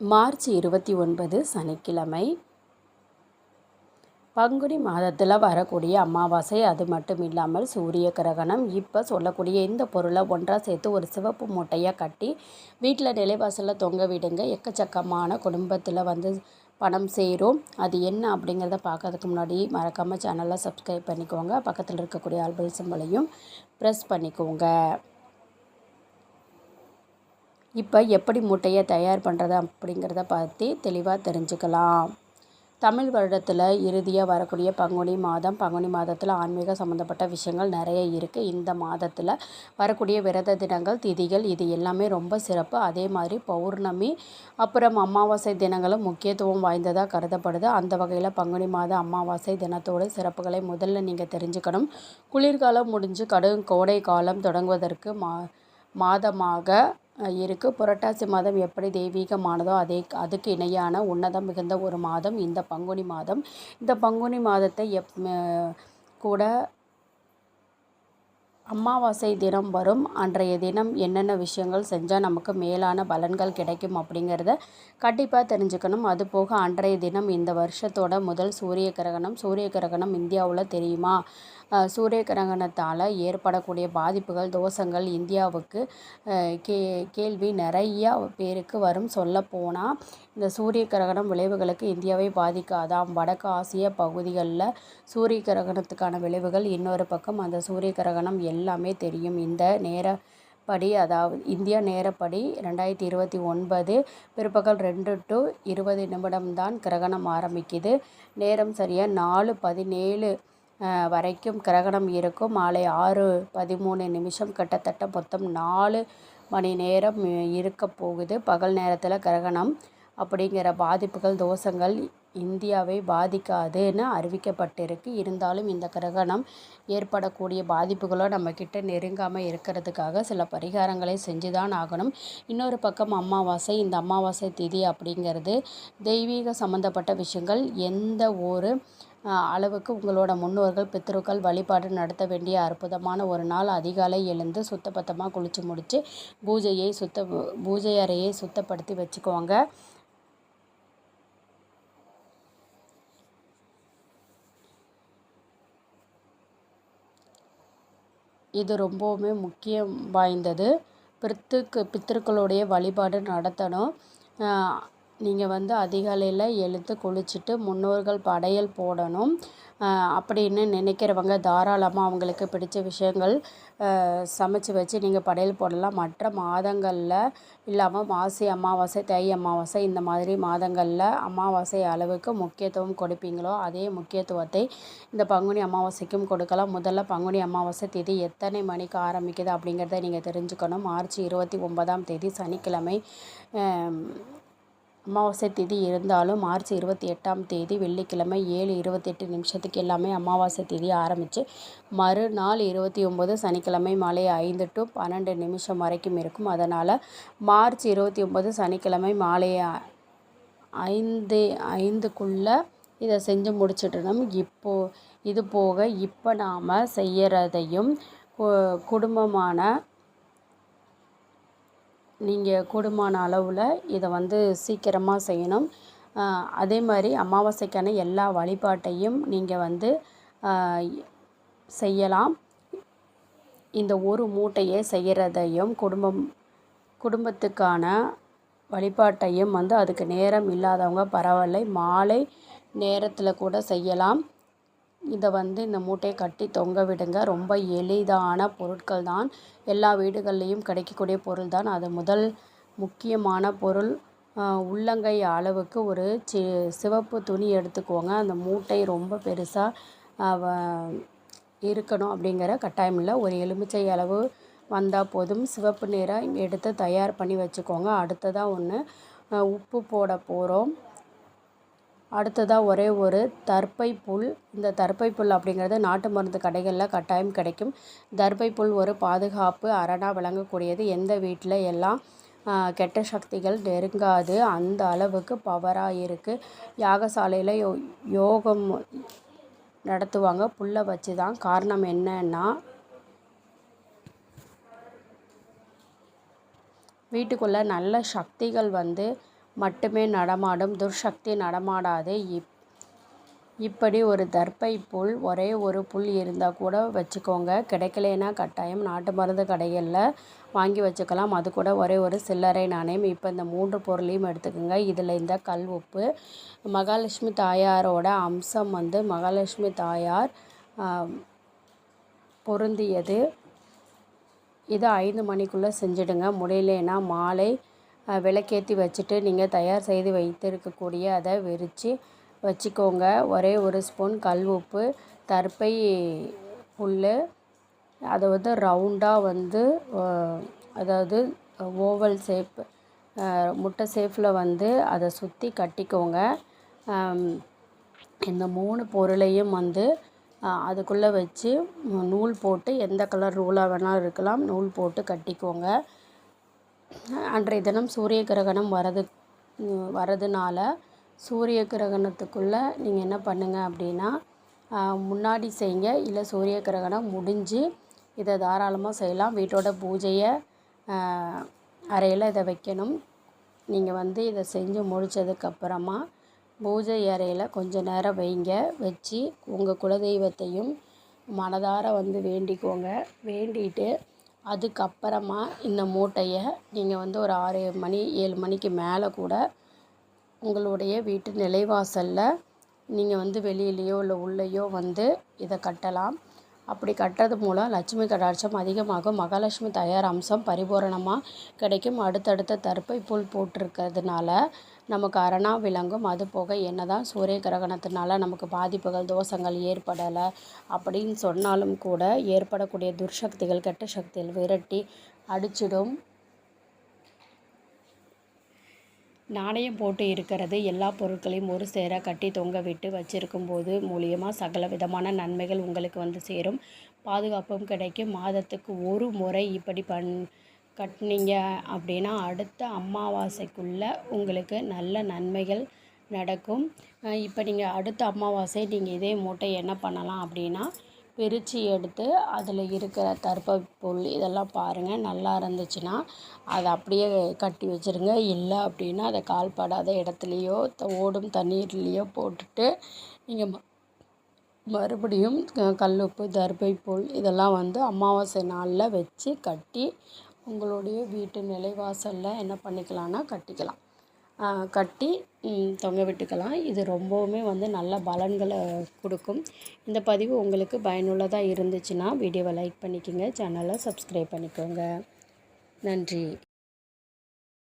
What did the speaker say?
March இருபத்தி ஒன்பது சனிக்கிழமை. பங்குனி மாதத்தில் வரக்கூடிய அமாவாசை அது மட்டும் இல்லாமல் சூரிய கிரகணம் இப்போ சொல்லக்கூடிய இந்த பொருளை ஒன்றாக சேர்த்து ஒரு சிவப்பு மூட்டையாக கட்டி வீட்டில் நிலைவாசலில் தொங்க விடுங்க. எக்கச்சக்கமான குடும்பத்தில் வந்து பணம் சேரும். அது என்ன அப்படிங்கிறத பார்க்கறதுக்கு முன்னாடி மறக்காமல் சேனலை சப்ஸ்கிரைப் பண்ணிக்கோங்க. பக்கத்தில் இருக்கக்கூடிய ஆல்பல் சிம்பளையும் ப்ரெஸ் பண்ணிக்கோங்க. இப்போ எப்படி மூட்டையை தயார் பண்ணுறது அப்படிங்கிறத பற்றி தெளிவாக தெரிஞ்சுக்கலாம். தமிழ் வருடத்தில் இறுதியாக வரக்கூடிய பங்குனி மாதம் பங்குனி மாதத்தில் ஆன்மீக சம்மந்தப்பட்ட விஷயங்கள் நிறைய இருக்குது. இந்த மாதத்தில் வரக்கூடிய விரத தினங்கள் திதிகள் இது எல்லாமே ரொம்ப சிறப்பு. அதே மாதிரி பௌர்ணமி அப்புறம் அமாவாசை தினங்களும் முக்கியத்துவம் வாய்ந்ததாக கருதப்படுது. அந்த வகையில் பங்குனி மாத அமாவாசை தினத்தோட சிறப்புகளை முதல்ல நீங்கள் தெரிஞ்சுக்கணும். குளிர்காலம் முடிஞ்சு கடும் கோடை காலம் தொடங்குவதற்கு மா மாதமாக இருக்குது புரட்டாசி மாதம் எப்படி தெய்வீகமானதோ அதே அதுக்கு இணையான உன்னதம் மிகுந்த ஒரு மாதம் இந்த பங்குனி மாதம். இந்த பங்குனி மாதத்தை எப் கூட அமாவாசை தினம் வரும். அன்றைய தினம் என்னென்ன விஷயங்கள் செஞ்சால் நமக்கு மேலான பலன்கள் கிடைக்கும் அப்படிங்கிறத கண்டிப்பாக தெரிஞ்சுக்கணும். அது போக அன்றைய தினம் இந்த வருஷத்தோட முதல் சூரிய கிரகணம். சூரிய கிரகணம் இந்தியாவில் தெரியுமா? சூரிய கிரகணத்தால் ஏற்படக்கூடிய பாதிப்புகள் தோஷங்கள் இந்தியாவுக்கு கே கேள்வி நிறையா பேருக்கு வரும். சொல்லப்போனால் இந்த சூரிய கிரகணம் விளைவுகளுக்கு இந்தியாவை பாதிக்காதாம். வடக்கு ஆசிய பகுதிகளில் சூரிய கிரகணத்துக்கான விளைவுகள் இன்னொரு பக்கம். அந்த சூரிய கிரகணம் எல்லாமே தெரியும். இந்த நேர படி அதாவது இந்தியா நேரப்படி ரெண்டாயிரத்தி இருபத்தி ஒன்பது பிற்பகல் ரெண்டு டு இருபது நிமிடம்தான் கிரகணம் ஆரம்பிக்குது. நேரம் சரியாக நாலு பதினேழு வரைக்கும் கிரகணம் இருக்கும். மாலை ஆறு பதிமூணு நிமிஷம் கிட்டத்தட்ட மொத்தம் நாலு மணி நேரம் இருக்க போகுது. பகல் நேரத்தில் கிரகணம் அப்படிங்கிற பாதிப்புகள் தோஷங்கள் இந்தியாவை பாதிக்காதுன்னு அறிவிக்கப்பட்டிருக்கு. இருந்தாலும் இந்த கிரகணம் ஏற்படக்கூடிய பாதிப்புகளோ நம்மக்கிட்ட நெருங்காமல் இருக்கிறதுக்காக சில பரிகாரங்களை செஞ்சு தான் ஆகணும். இன்னொரு பக்கம் அமாவாசை இந்த அமாவாசை திதி அப்படிங்கிறது தெய்வீக சம்மந்தப்பட்ட விஷயங்கள். எந்த ஒரு அளவுக்கு உங்களோட முன்னோர்கள் பித்ருக்கள் வழிபாடு நடத்த வேண்டிய அற்புதமான ஒரு நாள். அதிகாலை எழுந்து சுத்தபத்தமாக குளித்து முடித்து பூஜையை சுத்த பூஜை அறையை சுத்தப்படுத்தி வச்சுக்கோங்க. இது ரொம்பவுமே முக்கியம் வாய்ந்தது. பித்துக்கு பித்திருக்களுடைய வழிபாடு நடத்தணும். நீங்கள் வந்து அதிகாலையில் எழுந்து குளிச்சுட்டு முன்னோர்கள் படையல் போடணும். அப்படின்னு நினைக்கிறவங்க தாராளமாக அவங்களுக்கு பிடிச்ச விஷயங்கள் சமைச்சு வச்சு நீங்கள் படையல் போடலாம். மற்ற மாதங்களில் இல்லாமல் மாசி அமாவாசை தை அமாவாசை இந்த மாதிரி மாதங்களில் அமாவாசை அளவுக்கு முக்கியத்துவம் கொடுப்பீங்களோ அதே முக்கியத்துவத்தை இந்த பங்குனி அமாவாசைக்கும் கொடுக்கலாம். முதல்ல பங்குனி அமாவாசை தேதி எத்தனை மணிக்கு ஆரம்பிக்குது அப்படிங்கிறத நீங்கள் தெரிஞ்சுக்கணும். மார்ச் இருபத்தி ஒன்பதாம் தேதி சனிக்கிழமை அமாவாசை தேதி இருந்தாலும் மார்ச் இருபத்தி எட்டாம் தேதி வெள்ளிக்கிழமை ஏழு இருபத்தெட்டு நிமிஷத்துக்கு எல்லாமே அமாவாசை தேதி ஆரம்பித்து மறுநாள் இருபத்தி ஒம்பது சனிக்கிழமை மாலை ஐந்து டு பன்னெண்டு நிமிஷம் வரைக்கும் இருக்கும். அதனால் மார்ச் இருபத்தி ஒம்பது சனிக்கிழமை மாலை ஐந்து ஐந்துக்குள்ளே இதை செஞ்சு முடிச்சிடணும். இப்போது இது போக இப்போ நாம் செய்கிறதையும் குடும்பமான நீங்கள் கூடுமான அளவில் இதை வந்து சீக்கிரமாக செய்யணும். அதே மாதிரி அமாவாசைக்கான எல்லா வழிபாட்டையும் நீங்கள் வந்து செய்யலாம். இந்த ஒரு மூட்டையை செய்கிறதையும் குடும்பம் குடும்பத்துக்கான வழிபாட்டையும் வந்து அதுக்கு நேரம் இல்லாதவங்க பரவாயில்லை. மாலை நேரத்தில் கூட செய்யலாம். இதை வந்து இந்த மூட்டையை கட்டி தொங்க விடுங்க. ரொம்ப எளிதான பொருட்கள் தான். எல்லா வீடுகள்லேயும் கிடைக்கக்கூடிய பொருள் தான். அது முதல் முக்கியமான பொருள். உள்ளங்கை அளவுக்கு ஒரு சி சிவப்பு துணி எடுத்துக்கோங்க. அந்த மூட்டை ரொம்ப பெருசாக இருக்கணும் அப்படிங்கிற கட்டாயம் இல்லை. ஒரு எலுமிச்சை அளவு வந்தால் போதும். சிவப்பு நிறம் எடுத்து தயார் பண்ணி வச்சுக்கோங்க. அடுத்ததாக ஒன்று உப்பு போட போகிறோம் அடுத்ததாக ஒரே ஒரு தர்பை புல். இந்த தர்பை புல் அப்படிங்கிறது நாட்டு மருந்து கடைகளில் கட்டாயம் கிடைக்கும். தர்பை புல் ஒரு பாதுகாப்பு அரணாக விளங்கக்கூடியது எந்த வீட்டில் எல்லாம் கெட்ட சக்திகள் நெருங்காது அந்த அளவுக்கு பவராக இருக்குது யாகசாலையில் யோ யோகம் நடத்துவாங்க. புல்லை வச்சு தான் காரணம் என்னன்னா வீட்டுக்குள்ளே நல்ல சக்திகள் வந்து மட்டுமே நடமாடும் துர்சக்தி நடமாடாது இப். இப்படி ஒரு தர்ப்பை புல் ஒரே ஒரு புல் இருந்தால் கூட வச்சுக்கோங்க. கிடைக்கலனா கட்டாயம் நாட்டு மருந்து கடைகளில் வாங்கி வச்சுக்கலாம். அது கூட ஒரே ஒரு சில்லறை நாணயம். இப்போ இந்த மூன்று பொருளையும் எடுத்துக்கோங்க. இதில் இந்த கல் உப்பு. மகாலட்சுமி தாயாரோட அம்சம் வந்து மகாலட்சுமி தாயார் பொருந்தியது. இதை ஐந்து மணிக்குள்ளே செஞ்சிடுங்க. முடியலனா மாலை விளக்கேற்றி வச்சுட்டு நீங்கள் தயார் செய்து வைத்திருக்கக்கூடிய அதை விரித்து வச்சுக்கோங்க. ஒரே ஒரு ஸ்பூன் கல் உப்பு தர்பை புல் அதை வந்து ரவுண்டாக வந்து அதாவது ஓவல் ஷேப் முட்டை ஷேப்பில் வந்து அதை சுற்றி கட்டிக்கோங்க. இந்த மூணு பொருளையும் வந்து அதுக்குள்ளே வச்சு நூல் போட்டு எந்த கலர் நூலாக வேணாலும் இருக்கலாம். நூல் போட்டு கட்டிக்கோங்க. அன்றைய தினம் சூரிய கிரகணம் வரது வரதுனால சூரிய கிரகணத்துக்குள்ளே நீங்கள் என்ன பண்ணுங்கள் அப்படின்னா முன்னாடி செய்யுங்க இல்லை சூரிய கிரகணம் முடிஞ்சு இதை தாராளமாக செய்யலாம். வீட்டோட பூஜையை அறையில் இதை வைக்கணும். நீங்கள் வந்து இதை செஞ்சு முடித்ததுக்கப்புறமா பூஜை அறையில் கொஞ்ச நேரம் வைங்க. வச்சு உங்கள் குலதெய்வத்தையும் மனதார வந்து வேண்டிக்கோங்க. வேண்டிட்டு அதுக்கப்புறமா இந்த மூட்டையை நீங்கள் வந்து ஒரு ஆறு மணி ஏழு மணிக்கு மேலே கூட உங்களுடைய வீட்டு நிலைவாசலில் நீங்கள் வந்து வெளியிலேயோ இல்லை உள்ளேயோ வந்து இதை கட்டலாம். அப்படி கட்டுறது மூலம் லட்சுமி கடாட்சம் அதிகமாகும். மகாலட்சுமி தயார் அம்சம் பரிபூரணமாக கிடைக்கும். அடுத்தடுத்த தர்ப்பை புல் போட்டிருக்கிறதுனால நமக்கு அரணா விளங்கும். அது போக என்ன தான் சூரிய கிரகணத்தினால நமக்கு பாதிப்புகள் தோஷங்கள் ஏற்படலை அப்படின்னு சொன்னாலும் கூட ஏற்படக்கூடிய துர்சக்திகள் கெட்ட சக்திகள் விரட்டி அடிச்சிடும். நாணயம் போட்டு இருக்கிறது எல்லா பொருட்களையும் ஒரு சேர கட்டி தொங்க விட்டு வச்சிருக்கும் போது மூலியமாக சகல விதமான நன்மைகள் உங்களுக்கு வந்து சேரும். பாதுகாப்பும் கிடைக்கும். மாதத்துக்கு ஒரு முறை இப்படி பண் கட்டினீங்க அப்படின்னா அடுத்த அமாவாசைக்குள்ளே உங்களுக்கு நல்ல நன்மைகள் நடக்கும். இப்போ நீங்கள் அடுத்த அமாவாசை நீங்கள் இதே மூட்டை என்ன பண்ணலாம் அப்படின்னா பிரித்து எடுத்து அதில் இருக்கிற தர்பை இதெல்லாம் பாருங்கள் நல்லா இருந்துச்சுன்னா அதை அப்படியே கட்டி வச்சுருங்க. இல்லை அப்படின்னா அதை கால்படாத இடத்துலையோ ஓடும் தண்ணீர்லேயோ போட்டுட்டு நீங்கள் மறுபடியும் கல்லுப்பு தர்பை புல் இதெல்லாம் வந்து அமாவாசை நாளில் வச்சு கட்டி உங்களுடைய வீட்டு நிலைவாசலில் என்ன பண்ணிக்கலாம்னா கட்டிக்கலாம். கட்டி தொங்க விட்டுக்கலாம். இது ரொம்பவுமே வந்து நல்ல பலன்களை கொடுக்கும். இந்த பதிவு உங்களுக்கு பயனுள்ளதாக இருந்துச்சுன்னா வீடியோவை லைக் பண்ணிக்கோங்க. சேனலை சப்ஸ்கிரைப் பண்ணிக்கோங்க. நன்றி.